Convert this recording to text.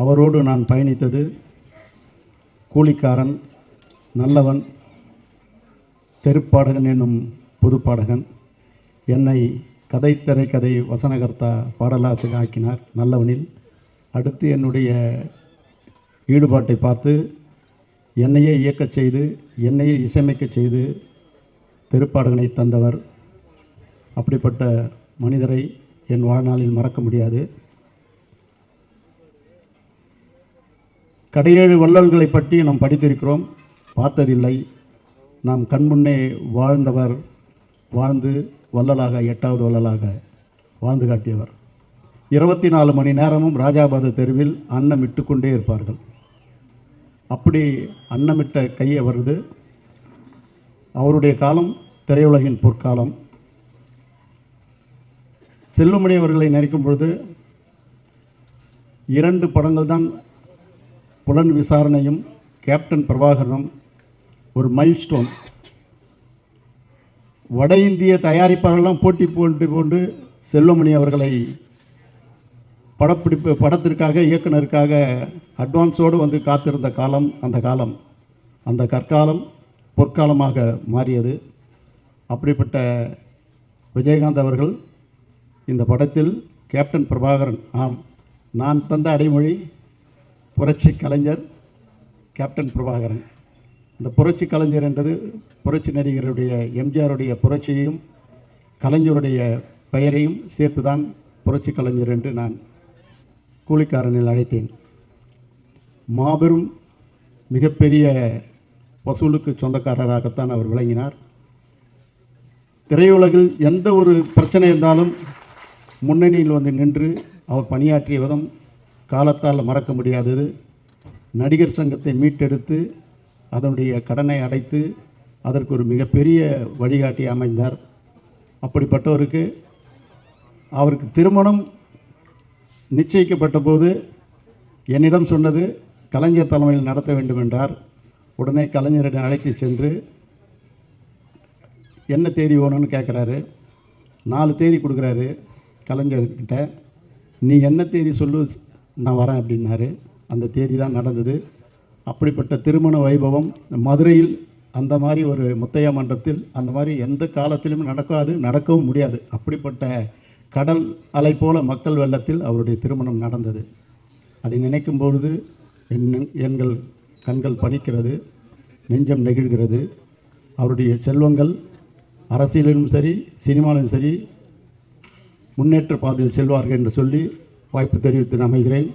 அவரோடு நான் பயணித்தது கூலிக்காரன் நல்லவன் தெருப்பாடகன் என்னும் பொதுப்பாடகன். என்னை கதை திரைக்கதை வசனகர்த்தா பாடலாசிரியர் ஆக்கினார் நல்லவனில். அடுத்து என்னுடைய ஈடுபாட்டை பார்த்து என்னையே இயக்கச் செய்து என்னையே இசையமைக்கச் செய்து தெருப்பாடகனை தந்தவர். அப்படிப்பட்ட மனிதரை என் வாழ்நாளில் மறக்க முடியாது. கடையேழு வள்ளல்களை பற்றி நாம் படித்திருக்கிறோம். பார்த்ததில்லை. நாம் கண்முன்னே வாழ்ந்தவர் வாழ்ந்து வள்ளலாக எட்டாவது வள்ளலாக வாழ்ந்து காட்டியவர். இருபத்தி நாலு மணி நேரமும் ராஜாபாத தெருவில் அன்னமிட்டு கொண்டே இருப்பார்கள். அப்படி அன்னமிட்ட கை அவரது. அவருடைய காலம் திரையுலகின் பொற்காலம். செல்லுமணி அவர்களை நினைக்கும் பொழுது இரண்டு படங்கள் தான் புலன் விசாரணையும் கேப்டன் பிரபாகரனும் ஒரு மைல்ஸ்டோன் வட இந்திய தயாரிப்பாளர்கள்லாம் போட்டி போட்டு கொண்டு செல்வமணி அவர்களை படப்பிடிப்பு படத்திற்காக இயக்குனருக்காக அட்வான்ஸோடு வந்து காத்திருந்த காலம் அந்த காலம் அந்த கற்காலம் பொற்காலமாக மாறியது. அப்படிப்பட்ட விஜயகாந்த் அவர்கள் இந்த படத்தில் கேப்டன் பிரபாகரன் ஆம் நான் தந்த அடைமொழி புரட்சி கலைஞர் கேப்டன் பிரபாகரன். இந்த புரட்சி கலைஞர் என்றது புரட்சி நடிகருடைய எம்ஜிஆருடைய புரட்சியையும் கலைஞருடைய பெயரையும் சேர்த்து தான் புரட்சி கலைஞர் என்று நான் கூலிக்காரனில் அழைத்தேன். மாபெரும் மிகப்பெரிய வசூலுக்கு சொந்தக்காரராகத்தான் அவர் விளங்கினார். திரையுலகில் எந்த ஒரு பிரச்சனை இருந்தாலும் முன்னணியில் வந்து நின்று அவர் பணியாற்றிய விதம் காலத்தால் மறக்க முடியாதது. நடிகர் சங்கத்தை மீட்டெடுத்து அதனுடைய கடனை அடைத்து அதற்கு ஒரு மிகப்பெரிய வழிகாட்டி அமைந்தார். அப்படிப்பட்டவருக்கு அவருக்கு திருமணம் நிச்சயிக்கப்பட்ட போது என்னிடம் சொன்னது கலைஞர் தலைமையில் நடத்த வேண்டும் என்றார் உடனே கலைஞரிடம் அழைத்து சென்று என்ன தேதி வேணும்னு கேட்குறாரு. நாலு தேதி கொடுக்குறாரு கலைஞர்கிட்ட. நீ என்ன தேதி சொல்லு நான் வரேன் அப்படின்னாரு. அந்த தேதி தான் நடந்தது. அப்படிப்பட்ட திருமண வைபவம் மதுரையில் அந்த மாதிரி ஒரு முத்தையா மன்றத்தில் அந்த மாதிரி எந்த காலத்திலும் நடக்காது நடக்கவும் முடியாது. அப்படிப்பட்ட கடல் அலை போல மக்கள் வெள்ளத்தில் அவருடைய திருமணம் நடந்தது. அதை நினைக்கும் பொழுது என் எங்கள் கண்கள் பணிக்கிறது நெஞ்சம் நெகிழ்கிறது. அவருடைய செல்வங்கள் அரசியலிலும் சரி சினிமாவிலும் சரி முன்னேற்ற பாதையில் செல்வார்கள் என்று சொல்லி வாய்ப்பு தெரிவித்து அமைகிறேன்